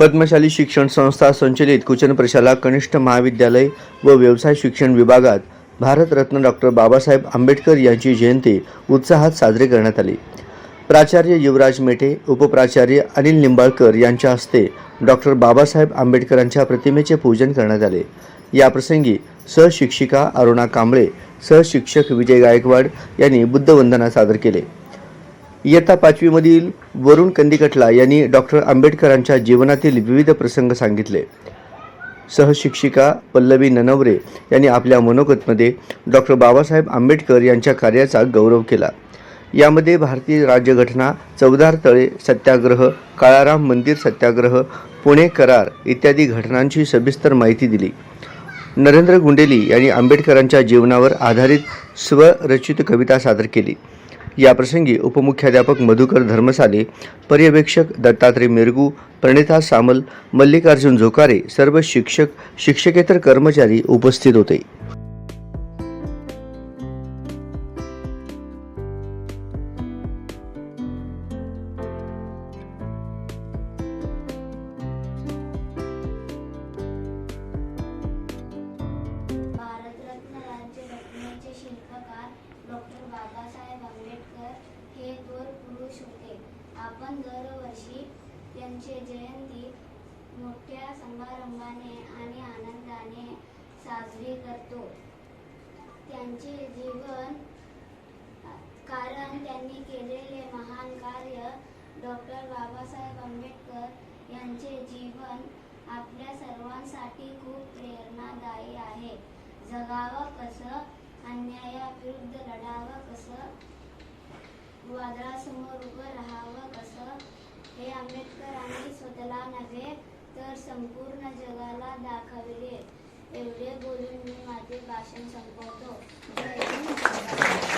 पद्मशाली शिक्षण संस्था संचलित कुचन प्रशाला कनिष्ठ महाविद्यालय व व्यवसाय शिक्षण विभागात भारतरत्न डॉक्टर बाबासाहेब आंबेडकर यांची जयंती उत्साहात साजरी करण्यात आली. प्राचार्य युवराज मेठे उपप्राचार्य अनिल निंबाळकर यांच्या हस्ते डॉक्टर बाबासाहेब आंबेडकरांच्या प्रतिमेचे पूजन करण्यात आले. याप्रसंगी सहशिक्षिका अरुणा कांबळे सहशिक्षक विजय गायकवाड यांनी बुद्धवंदना सादर केले. इयत्ता पाचवीमधील वरुण कंदिकटला यांनी डॉक्टर आंबेडकरांच्या जीवनातील विविध प्रसंग सांगितले. सहशिक्षिका पल्लवी ननवरे यांनी आपल्या मनोगतमध्ये डॉक्टर बाबासाहेब आंबेडकर यांच्या कार्याचा गौरव केला. यामध्ये भारतीय राज्यघटना चौदार तळे सत्याग्रह काळाराम मंदिर सत्याग्रह पुणे करार इत्यादी घटनांची सविस्तर माहिती दिली. नरेंद्र गुंडेली यांनी आंबेडकरांच्या जीवनावर आधारित स्वरचित कविता सादर केली. याप्रसंगी उपमुख्याध्यापक मधुकर धर्मसाले पर्यवेक्षक दत्तात्रय मिरगू प्रणिता सामल मल्लिकार्जुन झोकारे सर्व शिक्षक शिक्षकेतर कर्मचारी उपस्थित होते. शिल्पकार डॉक्टर बाबासाहेब आंबेडकर हे दोन पुरुष होते. आपण दरवर्षी त्यांची जयंती मोठ्या समारंभाने आणि आनंदाने साजरी करतो. त्यांचे जीवन कारण त्यांनी केलेले महान कार्य डॉक्टर बाबासाहेब आंबेडकर यांचे जीवन आपल्या सर्वांसाठी खूप प्रेरणादायी आहे. जगावं कसं अन्यायाविरुद्ध लढावं कसं? वादळासमोर उभं राहावं कसं? हे आंबेडकरांनी स्वतःला नव्हे तर संपूर्ण जगाला दाखविले. एवढे बोलून मी माझे भाषण संपवतो. जय